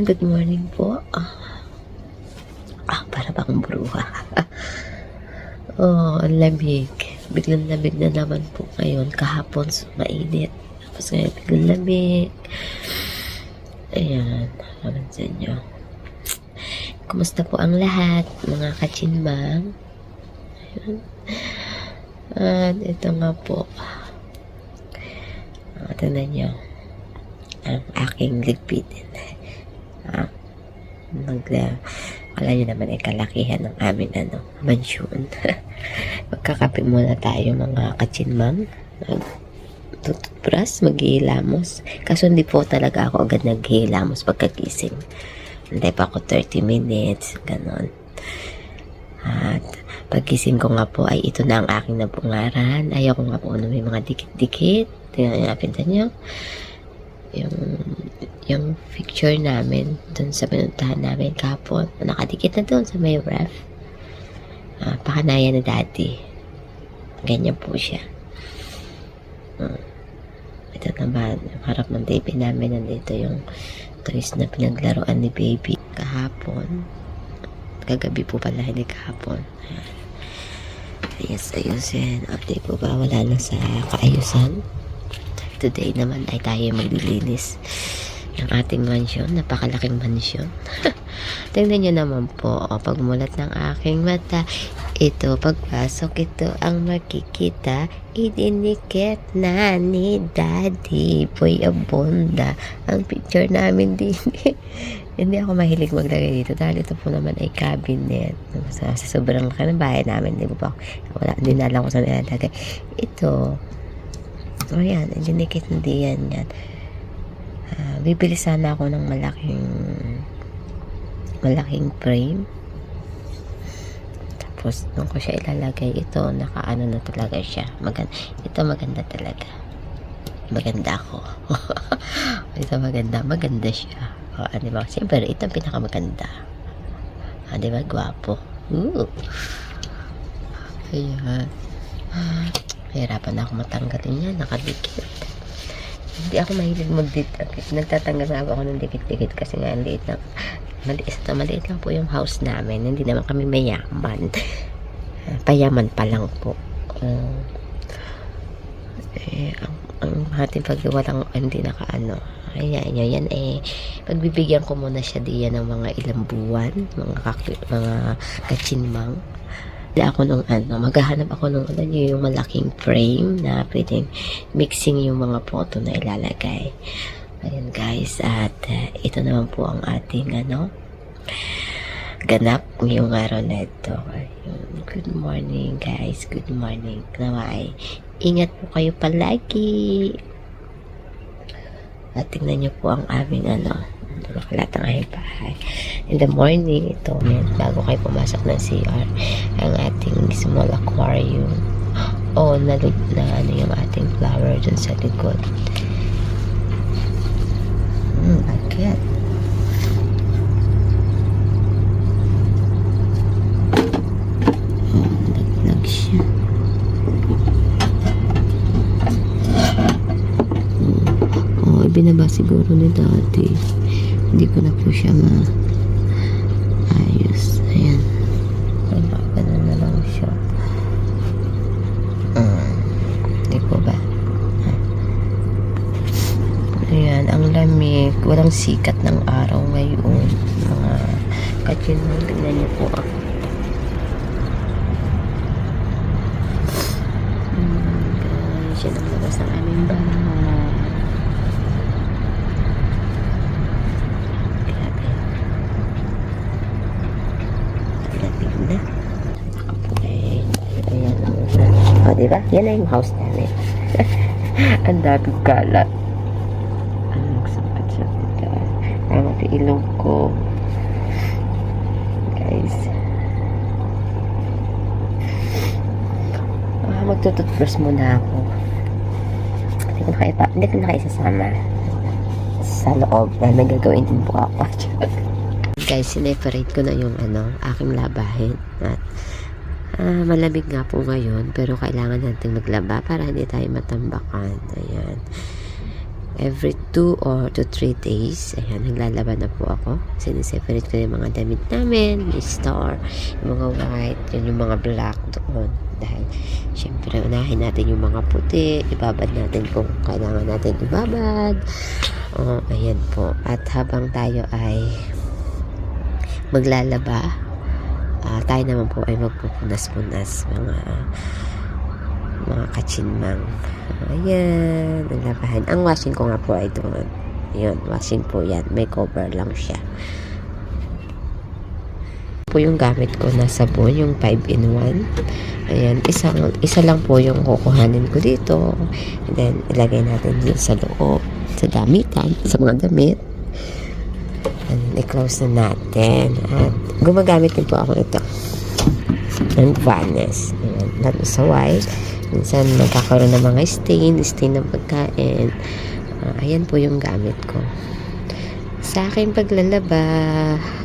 Ayan, good morning po. Ah, ah para bang bruha. oh, ang lamig. Biglang lamig na naman po ngayon. Kahapon, mainit. Tapos ngayon, biglang lamig. Ayan, naman sa inyo. Kumusta po ang lahat, mga kachinmang? Ayan. At ito nga po. Ah, tingnan nyo. Ang aking ligpitin. Ah, magla wala nyo naman ay kalakihan ng amin ano, mansyon. Magkakape muna tayo mga kachinmang. Tututbras, maghihilamos. Kaso hindi po talaga ako agad naghihilamos pagkagising. Hindi pa ako 30 minutes, ganon. At pagising ko nga po ay ito na ang aking napungaran. Ayaw ko nga po na may mga dikit-dikit. Tingnan nga pinta. Yung, yung picture namin dun sa pinuntahan namin kapon. Nakadikit na dun sa may ref. Ah, pakanaya na daddy. Ganyan po siya. Hmm. Ito naman, yung harap ng baby namin, nandito yung toys na pinaglaruan ni baby kahapon. Kagabi po pala, hindi kahapon. Ayan. Ayos, ayusin. Update po ba? Wala na sa kaayusan. Today naman ay tayo maglilinis ng ating mansyon. Napakalaking mansyon. Tingnan nyo naman po, o, pagmulat ng aking mata, ito, pagpasok, ito ang makikita. Idinikit na ni Daddy Boy Abonda. Ang picture namin din. Hindi ako mahilig maglagay dito dahil ito po naman ay cabinet. Sa, sa sobrang laki ng bahay namin, di ba? Wala, hindi na alam kung saan ilalagay. Ito, o oh, yan, dinikit na diyan yan. Ah, bibili sana ako ng malaking malaking frame. Tapos, nung ko siya ilalagay, ito, nakaano na talaga siya. Maganda, ito maganda talaga. Maganda ako. ito maganda, maganda siya. O, ano ba? Siyempre, ito pinakamaganda. Ah, di ba? Gwapo. Ooh. Ayan. Hirapan na ako matanggalin yan. Nakadikit. Hindi ako mahilig magdikit. Nagtatanggal na ako ng dikit-dikit kasi nga ang liit lang. Maliit, na, maliit lang po yung house namin. Hindi naman kami mayaman. Payaman pa lang po. Uh, eh, ang, ang ating paggawa lang hindi nakaano. Ayan, yan, yan eh. Pagbibigyan ko muna siya diyan ng mga ilang buwan, mga, kaki, mga kachinmang. Ako nung ano, maghahanap ako nung ano yung malaking frame na pwedeng mixing yung mga photo na ilalagay. Ayan guys, at uh, ito naman po ang ating ano, ganap ngayong araw na ito. Ayun. Good morning guys, good morning. Naway, ingat po kayo palagi. At tingnan niyo po ang aming ano, lahat ng aming bahay. In the morning, ito, men, bago kayo pumasok ng CR, ang ating small aquarium. O, oh, na, na ano yung ating flower dun sa likod. Hmm, agad. Oh, ibinaba siguro ni dati. Hindi ko na po siya ma ayos. Ayan. Ay, ganun na lang siya. Hindi po ba? Ayan, ang lamig. Walang sikat ng araw ngayon. Mga kachin mo, tingnan niyo po ako. Hmm, guys, yan ang labas ng aming bahay. Grabe. Lamig na. Okay. Ayan. O, diba? Yan na yung house namin. ang daming kalat. Ano nagsapat sa ka? Ang mati ilong ko. Guys. Ah, magtututbrush muna ako. Hindi ko na kayo pa, hindi ko na kayo sasama. Sa loob. Dahil may gagawin din po ako. Guys, sineparate ko na yung ano, aking labahin. At Ah, malamig nga po ngayon, pero kailangan natin maglaba para hindi tayo matambakan. Ayan. every 2 or to 3 days, ayan, naglalaban na po ako. Siniseparate ko na yung mga damit namin, yung star, yung mga white, yun yung mga black doon. Dahil, syempre, unahin natin yung mga puti, ibabad natin kung kailangan natin ibabad. Oh, ayan po. At habang tayo ay maglalaba, ah, tayo naman po ay magpupunas-punas mga mga kachinmang. Ayan, ang labahan. Ang washing ko nga po ay doon. Yun, washing po yan. May cover lang siya. po yung gamit ko na sabon, yung 5 in 1. Ayan, isang, isa lang po yung kukuhanin ko dito. And then, ilagay natin dun sa loob, sa damitan, sa mga damit. And i-close na natin. At gumagamit din po ako ito. Ng Vanes. Ayan, lalo sa white. Minsan nagkakaroon ng mga stain, stain ng pagkain. Ah, ayan po yung gamit ko. Sa aking paglalaba,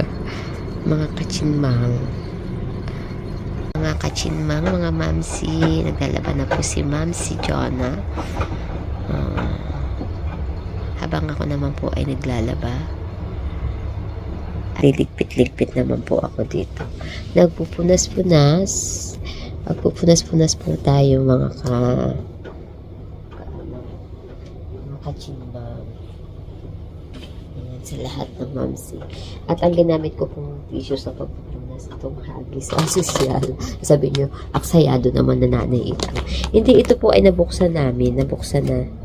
mga kachinmang, mga kachinmang, mga mamsi, naglalaba na po si Mamsi Jonah. Ah, habang ako naman po ay naglalaba, liligpit-ligpit naman po ako dito. Nagpupunas-punas. Magpupunas-punas po tayo mga ka... mga kachimbang. Ayan, sa lahat ng mamsi. At ang ginamit ko pong tissue sa pagpupunas, itong hagis. Ang sosyal. Sabi nyo, aksayado naman na nanay ito. Hindi, ito po ay nabuksan namin. Nabuksan na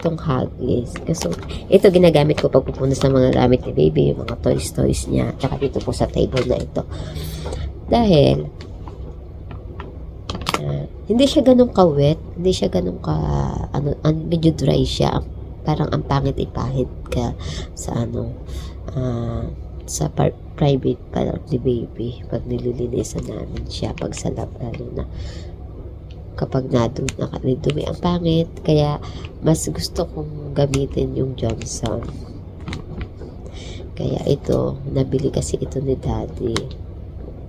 itong hagis. Kasi ito ginagamit ko pag pupunas ng mga gamit ni baby, yung mga toys toys niya. Tsaka dito po sa table na ito. Dahil ah, hindi siya ganun ka-wet, hindi siya ganun ka ano, an, medyo dry siya. Parang ang pangit ipahid ka sa ano ah, sa par- private part ni baby pag nililinisan namin siya pag sa lab lalo na kapag nadum nakadumi ang pangit kaya mas gusto kong gamitin yung Johnson kaya ito nabili kasi ito ni daddy.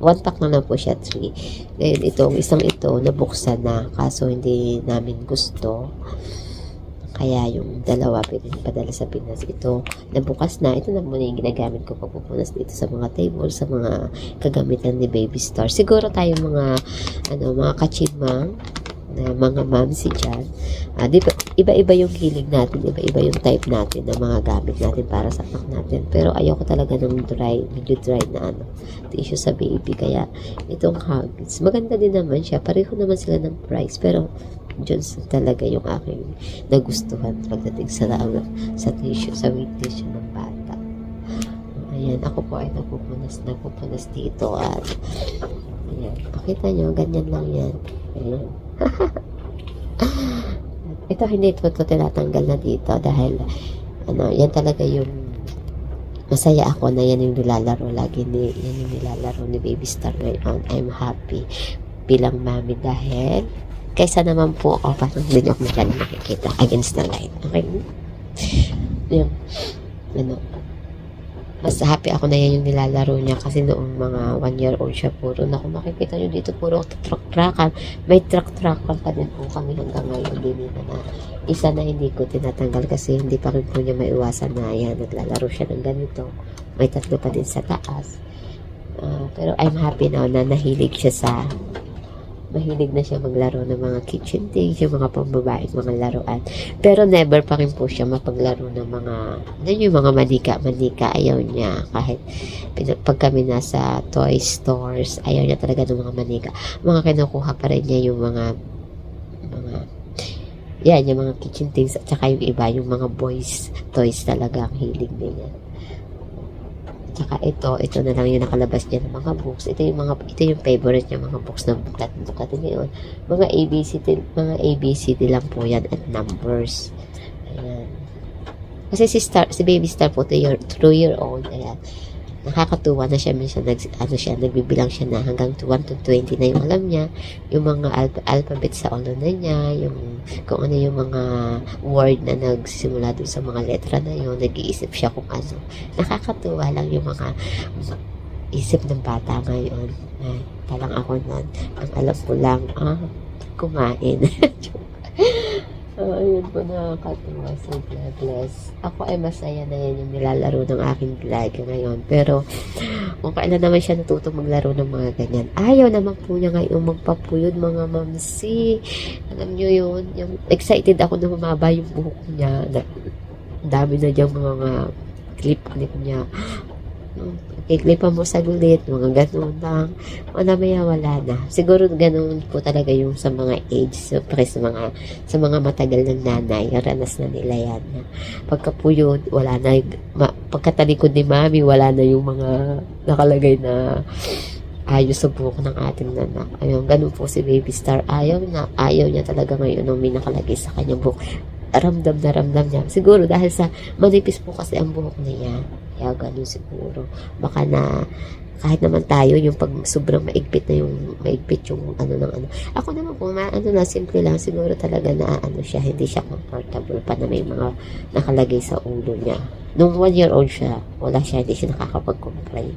One pack na lang po siya 3 ngayon itong isang ito nabuksan na kaso hindi namin gusto. Kaya yung dalawa pinapadala sa Pinas. Ito nabukas na. Ito na muna yung ginagamit ko pagpupunas dito sa mga table sa mga kagamitan ni Baby Star. Siguro tayo mga ano mga kachimang na mga mamsi dyan. Ah, di ba, iba-iba yung hilig natin, iba-iba yung type natin ng mga gamit natin para sa anak natin. Pero ayoko talaga ng dry, medyo dry na ano, tissue sa baby. Kaya itong Huggies, maganda din naman siya. Pareho naman sila ng price. Pero Johnson talaga yung aking nagustuhan pagdating sa, sa tissue, sa weight tissue ng bata. Ayan, ako po ay nagpupunas, nagpupunas dito at ayan, pakita nyo, ganyan lang yan. Ayan. ito hindi ito ito tinatanggal na dito dahil ano, yan talaga yung masaya ako na yan yung nilalaro lagi ni yan yung nilalaro ni Baby Star ngayon. I'm happy bilang mami dahil kaysa naman po ako parang hindi ako masyadong makikita against the light. Okay? Yung ano, mas happy ako na yan yung nilalaro niya kasi noong mga one year old siya puro. Na kung makikita nyo dito puro truck-truckan. May truck-truckan pa din po kami hanggang ngayon. Din na, na. Isa na hindi ko tinatanggal kasi hindi pa rin po niya maiwasan na yan. Naglalaro siya ng ganito. May tatlo pa din sa taas. Ah, pero I'm happy now na nahilig siya sa mahilig na siya maglaro ng mga kitchen things, yung mga pambabaeng mga laruan. Pero never pa rin po siya mapaglaro ng mga, ano yung mga manika-manika, ayaw niya. Kahit pag kami nasa toy stores, ayaw niya talaga ng mga manika. Mga kinukuha pa rin niya yung mga, mga, yan, yung mga kitchen things, at saka yung iba, yung mga boys toys talaga ang hilig niya. Tsaka ito, ito na lang yung nakalabas niya ng mga books. Ito yung mga, ito yung favorite niya, mga books na buklat buklat ngayon. Mga ABCD, mga ABCD lang po yan at numbers. Ayan. Kasi si Star, si Baby Star po, 2 year, two year old, ayan. Nakakatuwa na siya minsan, nag, ano siya, nagbibilang siya na hanggang 1 to 20 na yung alam niya, yung mga alp- alphabet sa ulo na niya, yung kung ano yung mga word na nagsisimula dun sa mga letra na yun, nag-iisip siya kung ano. Nakakatuwa lang yung mga isip ng bata ngayon. Ay, parang ako nun, ang alam ko lang, ah, kumain. Oh, ayun po nakakatuwa si Vlogless. Ako ay masaya na yan yung nilalaro ng aking vlog ngayon. Pero kung kailan naman siya natutong maglaro ng mga ganyan. Ayaw naman po niya ngayon magpapuyod mga mamsi. Alam niyo yun, yung excited ako na humaba yung buhok niya. Na, dami na diyang mga clip-clip niya. Kiklipan mo sa gulit, mga ganun lang. Wala maya, wala na. Siguro ganun po talaga yung sa mga age, so, pre, sa mga, sa mga matagal ng nanay, ranas na nila yan. Na pagkapuyod, wala na, ma, pagkatalikod ni mami, wala na yung mga nakalagay na ayos sa buhok ng ating nanak. Ayun, ganun po si Baby Star. Ayaw na, ayaw niya talaga ngayon nung may nakalagay sa kanyang buhok. Ramdam na ramdam niya. Siguro dahil sa manipis po kasi ang buhok niya. Kaya ganun siguro. Baka na kahit naman tayo yung pag sobrang maigpit na yung maigpit yung ano ng ano. Ako naman kung ma, ano na simple lang siguro talaga na ano siya hindi siya comfortable pa na may mga nakalagay sa ulo niya. Nung one year old siya, wala siya, hindi siya nakakapag-complain.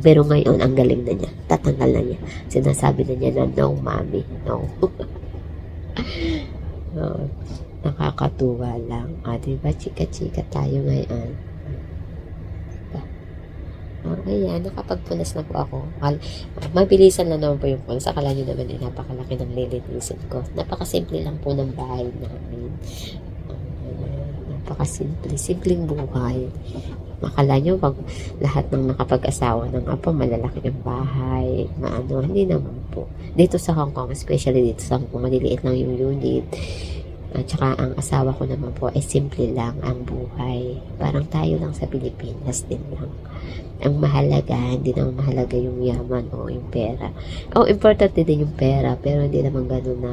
Pero ngayon, ang galing na niya. Tatanggal na niya. Sinasabi na niya na, no, mommy, no. no. Nakakatuwa lang. Ah, diba? Chika-chika tayo ngayon. Oh, ayan, nakapagpunas na po ako. Mabilisan lang naman po yung punas. Akala nyo naman eh, napakalaki ng lilinisin ko. Napakasimple lang po ng bahay namin. Ayan, napakasimple. Simpleng buhay. Akala nyo, pag lahat ng nakapag-asawa ng apo, malalaki ng bahay, maano, hindi naman po. Dito sa Hong Kong, especially dito sa Hong Kong, maliliit lang yung unit. At saka ang asawa ko naman po ay simple lang ang buhay. Parang tayo lang sa Pilipinas din lang. Ang mahalaga, hindi naman mahalaga yung yaman o yung pera. Oh, importante din yung pera, pero hindi naman ganun na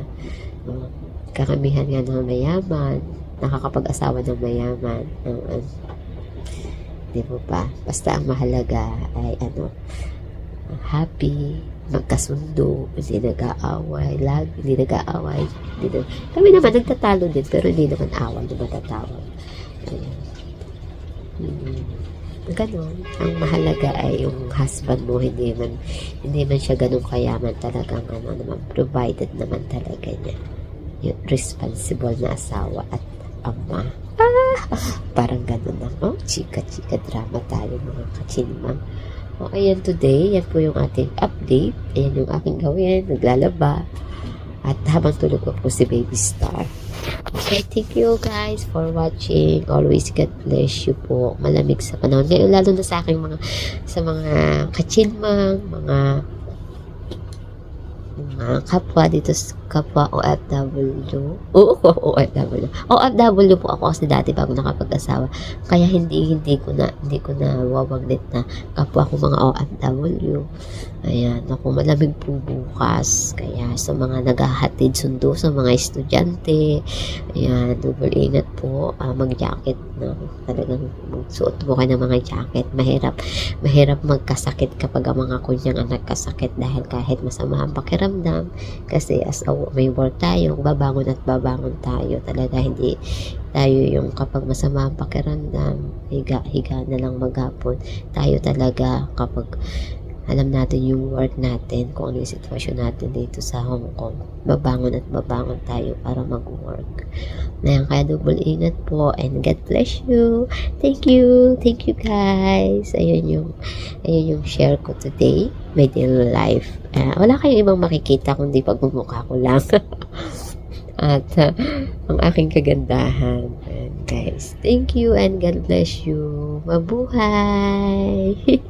uh, kakamihan nga ng mayaman, nakakapag-asawa ng mayaman. Uh, di mo ba? Basta ang mahalaga ay ano, happy, magkasundo, hindi nag-aaway, lag, hindi nag-aaway. Hindi na, kami naman nagtatalo din, pero hindi naman away na matatawag. Ayan. Mm. Ganon. Ang mahalaga ay yung husband mo, hindi man, hindi man siya ganun kayaman talagang ano naman, provided naman talaga niya. Yung responsible na asawa at ama. Ah, parang ganun lang. Oh, chika-chika drama tayo mga kachinmang. O, ayan today, yan po yung ating update. Ayan yung aking gawin, naglalaba. At habang tulog po si Baby Star. Okay, thank you guys for watching. Always God bless you po. Malamig sa panahon. Ngayon, lalo na sa aking mga, sa mga kachinmang, mga mga kapwa dito sa kapwa OFW. Oo, OFW. OFW po ako kasi dati bago nakapag-asawa. Kaya hindi hindi ko na hindi ko na wawaglit na kapwa ko mga OFW. Ayan, ako malamig po bukas. Kaya sa mga naghahatid sundo sa mga estudyante, ayan, double ingat po. Ah, mag-jacket na talagang magsuot po kayo ng mga jacket. Mahirap, mahirap magkasakit kapag ang mga kunyang ang nagkasakit dahil kahit masama ang pakiramdam, kasi as a, work tayo, babangon at babangon tayo. Talaga hindi tayo yung kapag masama ang pakiramdam, higa, higa na lang maghapon. Tayo talaga kapag alam natin yung work natin, kung ano yung sitwasyon natin dito sa Hong Kong. Babangon at babangon tayo para mag-work. Na yan, kaya double ingat po and God bless you. Thank you. Thank you guys. Ayun yung, ayun yung share ko today. My daily life. Ah, wala kayong ibang makikita kundi pagmumukha ko lang. at ah, ang aking kagandahan. And guys, thank you and God bless you. Mabuhay!